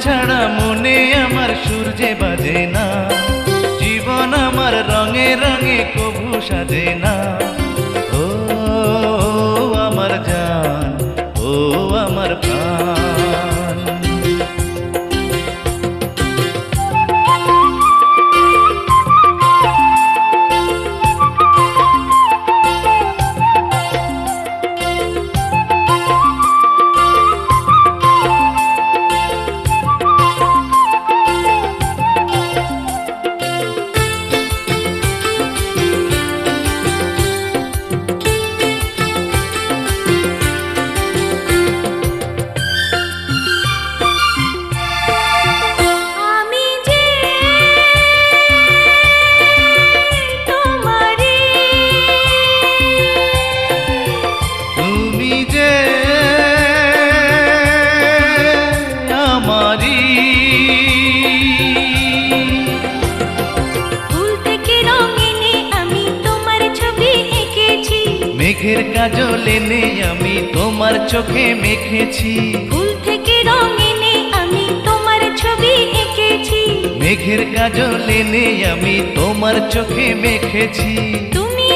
ছাড়া মনে আমার সূর্যে বাজে না। জীবন আমার রঙে রঙে কভু সাজে না। মেঘের কাজল এনে আমি তোমার চোখে মেখেছি। ফুল থেকে রং এনে আমি তোমার ছবি এঁকেছি। মেঘের কাজল এনে আমি তোমার চোখে মেখেছি। তুমি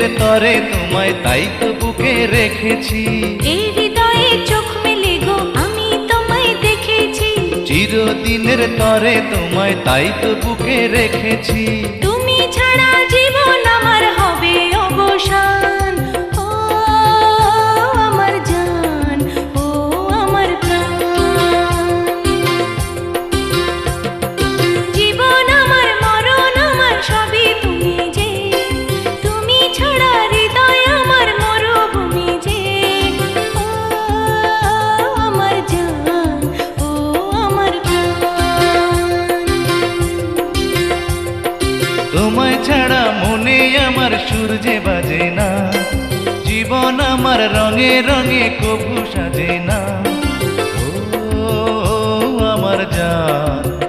চিরদিনের তরে তোমায় তাই তো বুকে রেখেছি। এই হৃদয়ে চোখ মেলে গো আমি তোমায় দেখেছি। চিরদিনের তরে তোমায় তাই তো বুকে রেখেছি। তুমি ছাড়া জীবন আমার হবে অবসান সূর্যে বাজে না। জীবন আমার রঙে রঙে কবু সাজে না। ও আমার জান।